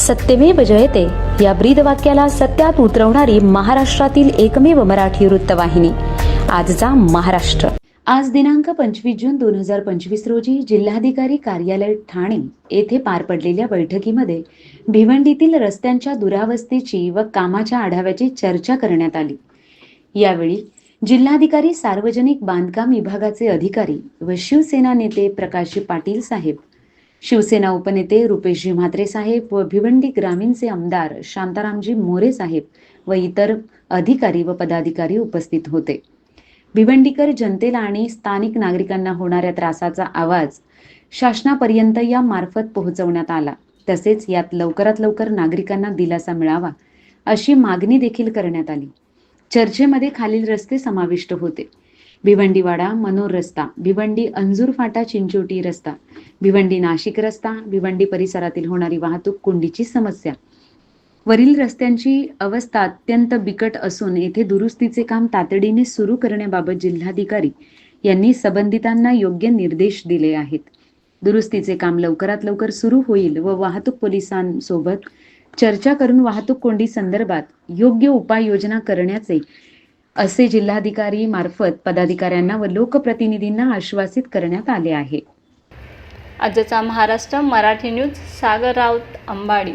सत्यमेव जयते. या ब्रीद वाक्याला सत्यात उतरवणारी महाराष्ट्रातील एकमेव मराठी वृत्तवाहिनी. आजचा महाराष्ट्र. आज दिनांक पंचवीस जून दोन हजार पंचवीस रोजी जिल्हाधिकारी कार्यालय ठाणे येथे पार पडलेल्या बैठकीमध्ये भिवंडीतील रस्त्यांच्या दुरावस्थेची व कामाच्या आढाव्याची चर्चा करण्यात आली. यावेळी जिल्हाधिकारी सार्वजनिक बांधकाम विभागाचे अधिकारी व शिवसेना नेते प्रकाश पाटील साहेब शिवसेना उपनेते रुपेशजी म्हात्रे साहेब व भिवंडी ग्रामीणचे आमदार शांतारामजी मोरे साहेब व इतर अधिकारी व पदाधिकारी उपस्थित होते. भिवंडीकर जनतेला आणि स्थानिक नागरिकांना होणाऱ्या त्रासाचा आवाज शासनापर्यंत या मार्फत पोहोचवण्यात आला. तसेच यात लवकरात लवकर नागरिकांना दिलासा मिळावा अशी मागणी देखील करण्यात आली. चर्चेमध्ये खालील रस्ते समाविष्ट होते. भिवंडीवाडा मनोर रस्ता भिवंडी अंजूर फाटा चिंचोटी रस्ता भिवंडी नाशिक रस्ता भिवंडी परिसरातील होणारी वाहतूक कोंडीची समस्या. वरील रस्त्यांची अवस्था अत्यंत बिकट असून येथे दुरुस्तीचे काम तातडीने सुरू करण्याबाबत जिल्हाधिकारी यांनी संबंधितांना योग्य निर्देश दिले आहेत. दुरुस्तीचे काम लवकरात लवकर सुरू होईल व वाहतूक पोलिसांसोबत चर्चा करून वाहतूक कोंडी संदर्भात योग्य उपाययोजना करण्याचे असे जिल्हाधिकारी मार्फत पदाधिकाऱ्यांना व लोकप्रतिनिधींना आश्वासित करण्यात आले आहे. आजचा महाराष्ट्र मराठी न्यूज सागर राऊत अंबाडी.